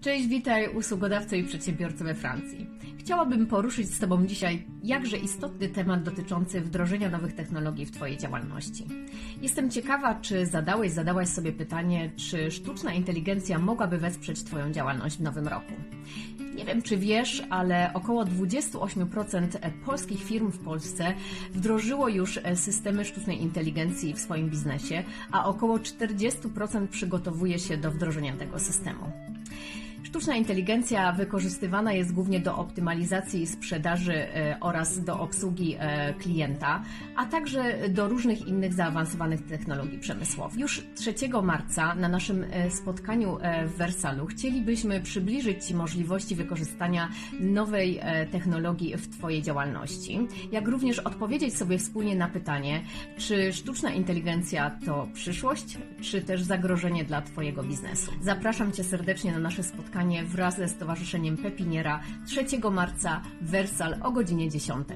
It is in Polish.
Cześć, witaj usługodawco i przedsiębiorco we Francji. Chciałabym poruszyć z Tobą dzisiaj jakże istotny temat dotyczący wdrożenia nowych technologii w Twojej działalności. Jestem ciekawa, czy zadałeś, zadałaś sobie pytanie, czy sztuczna inteligencja mogłaby wesprzeć Twoją działalność w nowym roku. Nie wiem, czy wiesz, ale około 28% polskich firm w Polsce wdrożyło już systemy sztucznej inteligencji w swoim biznesie, a około 40% przygotowuje się do wdrożenia tego systemu. Sztuczna inteligencja wykorzystywana jest głównie do optymalizacji sprzedaży e, oraz do obsługi e, klienta, a także do różnych innych zaawansowanych technologii przemysłowych. Już 3 marca na naszym e, spotkaniu w Wersalu chcielibyśmy przybliżyć Ci możliwości wykorzystania nowej technologii w Twojej działalności, jak również odpowiedzieć sobie wspólnie na pytanie, czy sztuczna inteligencja to przyszłość, czy też zagrożenie dla Twojego biznesu. Zapraszam Cię serdecznie na nasze spotkanie wraz ze Stowarzyszeniem Pepiniera 3 marca w Wersal o godzinie 10.